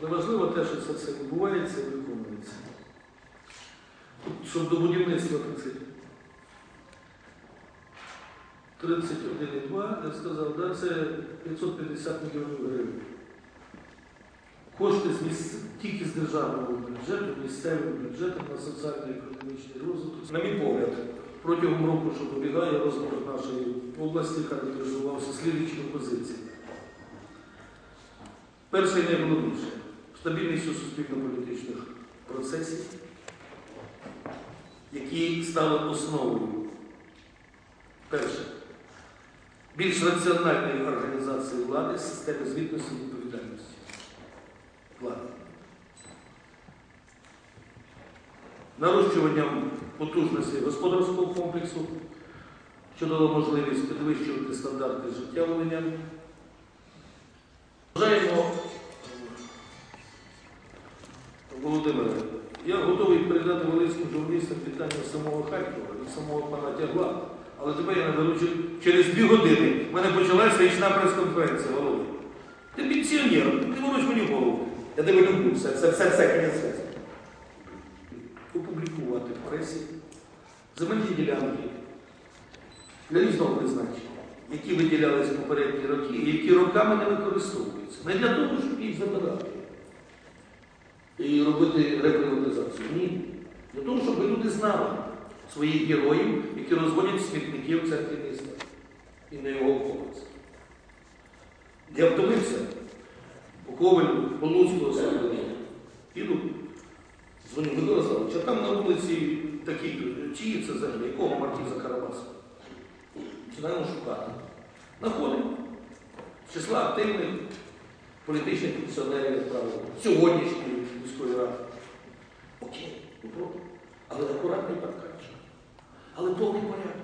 Але важливо те, що це все відбувається і виконується. Щоб до будівництва 30. 31,2, я сказав, да, це 550 мільйонів гривень. Кошти з місць... тільки з державного бюджету, місцевим бюджетом на соціально-економічний розвиток. На мій погляд, протягом року, що добігає, розвиток нашої області характеризувався слідчими позиціями. Перше і найголовніше стабільність у суспільно-політичних процесів, які стали основою. Перше. Більш раціональної організації влади, системи звітності і відповідальності влади. Нарощуванням потужності господарського комплексу, що дало можливість підвищувати стандарти життя волинян. Вважаємо, готовий передати волинським журналістам питання самого Харкова і самого пана Тягла, але тебе я наберу чер- через дві години. У мене почалася річна прес-конференція, Володя. Ти пенсіонер, ти ворож мені голову. Я тебе люблю, все, все, все, все, світу. Опублікувати в пресі земельні ділянки для різного призначення, які виділялись в попередні роки і які роками не використовуються. Не для того, щоб їх забирати і робити реприватизацію. Ні. Для того, щоб люди знали своїх героїв, які розводять смітники в центрі міста і на його околиці. Я втомився по Ковелю, по особливо. Іду, дзвоню Микола Славович, а там на вулиці такі, чиї це землі, якого маркіза Карабаса? Починаємо шукати. Находимо з числа активних політичних функціонерів, як правило, сьогоднішньої міської ради. Проти. Але акуратний парканчик. Але повний порядок.